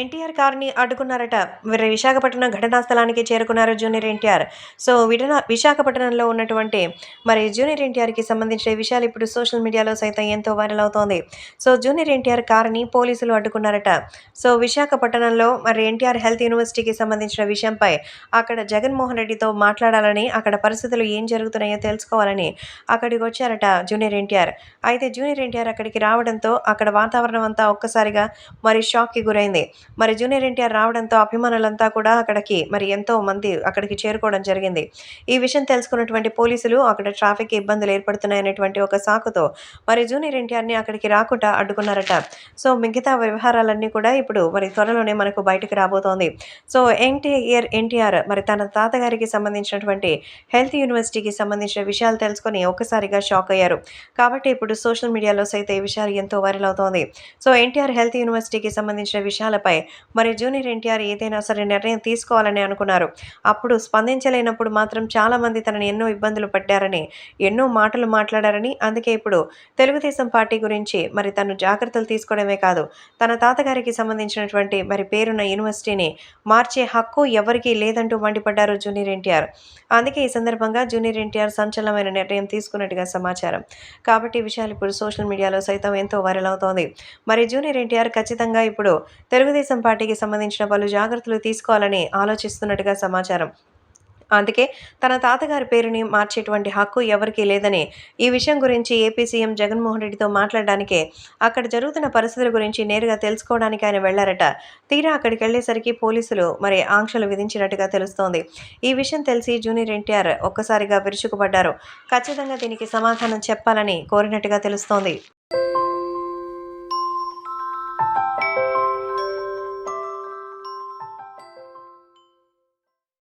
ఎన్టీఆర్ కారుని అడ్డుకున్నారట. విశాఖపట్నం ఘటనా స్థలానికి చేరుకున్నారు జూనియర్ ఎన్టీఆర్. సో విడన విశాఖపట్నంలో ఉన్నటువంటి మరి జూనియర్ ఎన్టీఆర్కి సంబంధించిన విషయాలు ఇప్పుడు సోషల్ మీడియాలో సైతం ఎంతో వైరల్ అవుతోంది. సో జూనియర్ ఎన్టీఆర్ కారుని పోలీసులు అడ్డుకున్నారట. సో విశాఖపట్నంలో మరి ఎన్టీఆర్ హెల్త్ యూనివర్సిటీకి సంబంధించిన విషయంపై అక్కడ జగన్మోహన్ రెడ్డితో మాట్లాడాలని అక్కడ పరిస్థితులు ఏం జరుగుతున్నాయో తెలుసుకోవాలని అక్కడికి వచ్చారట జూనియర్ ఎన్టీఆర్. అయితే జూనియర్ ఎన్టీఆర్ అక్కడికి రావడంతో అక్కడ వాతావరణం అంతా ఒక్కసారిగా మరి షాక్కి గురైంది. మరి జూనియర్ ఎన్టీఆర్ రావడంతో అభిమానులంతా కూడా అక్కడికి మరి ఎంతో మంది అక్కడికి చేరుకోవడం జరిగింది. ఈ విషయం తెలుసుకున్నటువంటి పోలీసులు అక్కడ ట్రాఫిక్ ఇబ్బందులు ఏర్పడుతున్నాయనేటువంటి ఒక సాకుతో మరి జూనియర్ ఎన్టీఆర్ని అక్కడికి రాకుండా అడ్డుకున్నారట. సో మిగతా వ్యవహారాలన్నీ కూడా ఇప్పుడు మరి త్వరలోనే మనకు బయటకు రాబోతోంది. సో ఎన్టీఆర్ ఎన్టీఆర్ మరి తన తాతగారికి సంబంధించినటువంటి హెల్త్ యూనివర్సిటీకి సంబంధించిన విషయాలు తెలుసుకొని ఒక్కసారిగా షాక్ అయ్యారు. కాబట్టి ఇప్పుడు సోషల్ మీడియాలో సైతం ఈ విషయాలు ఎంతో వైరల్ అవుతోంది. సో ఎన్టీఆర్ హెల్త్ యూనివర్సిటీకి సంబంధించిన విషయాలపై మరి జూనియర్ ఎన్టీఆర్ ఏదైనా సరే నిర్ణయం తీసుకోవాలని అనుకున్నారు. అప్పుడు స్పందించలేనప్పుడు మాత్రం చాలామంది తనని ఎన్నో ఇబ్బందులు పడ్డారని ఎన్నో మాటలు మాట్లాడారని అందుకే ఇప్పుడు తెలుగుదేశం పార్టీ గురించి మరి తను జాగ్రత్తలు తీసుకోవడమే కాదు తన తాతగారికి సంబంధించినటువంటి మరి పేరున్న యూనివర్సిటీని మార్చే హక్కు ఎవరికీ లేదంటూ మండిపడ్డారు జూనియర్ ఎన్టీఆర్. అందుకే ఈ సందర్భంగా జూనియర్ ఎన్టీఆర్ సంచలనమైన నిర్ణయం తీసుకున్నట్టుగా సమాచారం. కాబట్టి విషయాలు ఇప్పుడు సోషల్ మీడియాలో సైతం ఎంతో వైరల్ అవుతోంది. మరి జూనియర్ ఎన్టీఆర్ ఖచ్చితంగా ఇప్పుడు తెలుగుదేశం పార్టీకి సంబంధించిన పలు జాగ్రత్తలు తీసుకోవాలని ఆలోచిస్తున్నట్టుగా సమాచారం. అందుకే తన తాతగారి పేరుని మార్చేటువంటి హక్కు ఎవరికీ లేదని ఈ విషయం గురించి ఏపీ సీఎం జగన్మోహన్ రెడ్డితో మాట్లాడడానికే అక్కడ జరుగుతున్న పరిస్థితుల గురించి నేరుగా తెలుసుకోవడానికి ఆయన వెళ్ళారట. తీరా అక్కడికి వెళ్ళేసరికి పోలీసులు మరి ఆంక్షలు విధించినట్టుగా తెలుస్తోంది. ఈ విషయం తెలిసి జూనియర్ ఎన్టీఆర్ ఒక్కసారిగా విరుచుకుపడ్డారు. ఖచ్చితంగా దీనికి సమాధానం చెప్పాలని కోరినట్టుగా తెలుస్తోంది.